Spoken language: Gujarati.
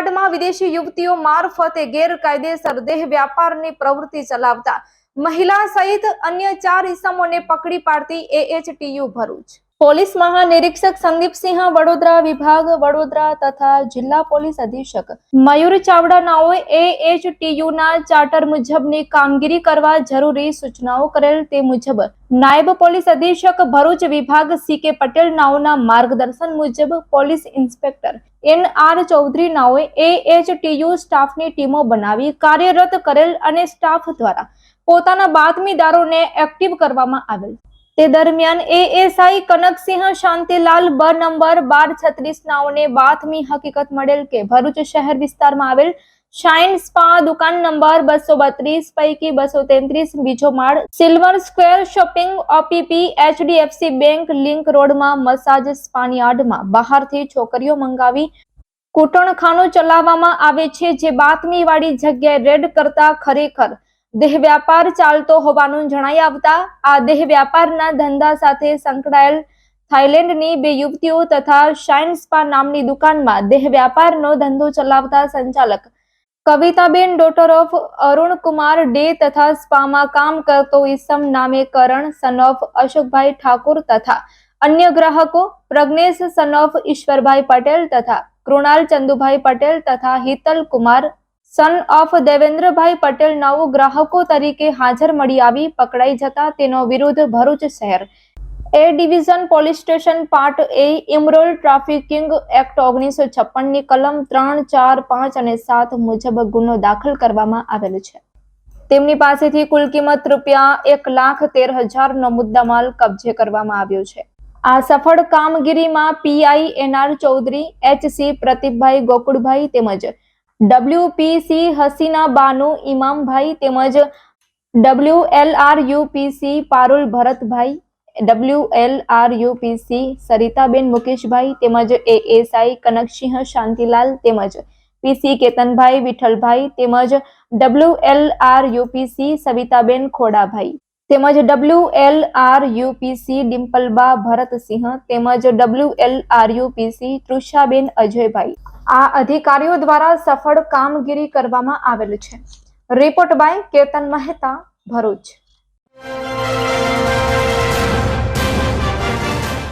યાર્ડમાં વિદેશી યુવતીઓ મારફતે ગેરકાયદેસર દેહ વ્યાપારની પ્રવૃત્તિ ચલાવતા. મહિલા સહિત અન્ય ચાર ઇસમોને પકડી પાડતી એએચટીયુ ભરૂચ. પોલીસ મહાનિરીક્ષક સંદીપસિંહ વડોદરા વિભાગ, વડોદરા તથા જિલ્લા પોલીસ અધિક્ષક મયુર ચાવડા નાઓએ એએચટીયુ ના ચાર્ટર મુજબની કામગીરી કરવા જરૂરી સૂચનાઓ કરેલ તે મુજબ નાયબ પોલીસ અધિક્ષક ભરૂચ વિભાગ સી કે પટેલ નાઓના માર્ગદર્શન મુજબ police inspector N R Chaudhary નાઓએ AHTU સ્ટાફની ટીમો બનાવી કાર્યરત કરેલ અને સ્ટાફ દ્વારા પોતાના બાતમીદારોને એક્ટિવ કરવામાં આવેલ. તે દરમિયાન એએસઆઈ કનકસિંહ શાંતિલાલ બ નંબર બાર છત્રીસ નાઓને બાતમી હકીકત મળેલ કે ભરૂચ શહેર વિસ્તારમાં આવેલ શાઇન સ્પા દુકાન નંબર બસો બત્રીસ પૈકી બસો તેત્રીસ બીજો માળ silver square shopping OPP HDFC bank link રોડમાં massage સ્પાની યાર્ડમાં બહારથી છોકરીઓ મંગાવી કૂટણખાનું ચલાવવામાં આવે છે, જે બાતમીવાળી જગ્યાએ રેડ કરતા ખરેખર દેહ વ્યાપાર ચાલતો હોવાનું જણાઈ આવતા આ દેહ વ્યાપારના ધંધા સાથે સંકળાયેલ થાઇલેન્ડની બે યુવતીઓ તથા શાઇન સ્પા નામની દુકાનમાં દેહ વ્યાપારનો ધંધો ચલાવતા સંચાલક કવિતાબેન ડોટર ઓફ અરુણ કુમાર ડે તથા સ્પામાં કામ કરતો ઈસમ નામે કરણ સન ઓફ અશોકભાઈ ઠાકુર તથા અન્ય ગ્રાહકો પ્રજ્ઞેશ સન ઓફ ઈશ્વરભાઈ પટેલ તથા કૃણાલ ચંદુભાઈ પટેલ તથા હિતલ કુમાર સન ઓફ દેવેન્દ્રભાઈ પટેલ નવ ગ્રાહકો તરીકે હાજર મળી આવી, પકડાઈ જતા તેનો વિરુદ્ધ ભરૂચ શહેર. A division police station part A immoral trafficking act ઓગણીસો છપ્પનની કલમ ત્રણ, ચાર, પાંચ અને સાત મુજબ ગુનો દાખલ કરવામાં આવેલ છે. તેમની પાસેથી કુલ કિંમત રૂપિયા એક લાખ તેર હજારનો મુદ્દામાલ કબજે કરવામાં આવ્યો છે. આ સફળ કામગીરીમાં PI NR Chaudhari HC Pratipbhai Gokulbhai તેમજ ડબ્લ્યુપીસી હસીના બાનુ ઇમામભાઈ તેમજ W L R UPC Parul Bharatbhai W L R UPC Saritaben Mukeshbhai તેમજ એએસઆઈ કનકસિંહ શાંતિલાલ તેમજ પીસી કેતનભાઈ વિઠ્ઠલભાઈ તેમજ W L R UPC Savitaben Khodabhai તેમજ W L R UPC Dimpalba Bharatsinh તેમજ W L R UPC Trushaben Ajaybhai આ અધિકારીઓ દ્વારા સફળ કામગીરી કરવામાં આવેલ છે. Report by Ketan Mehta Bharuch.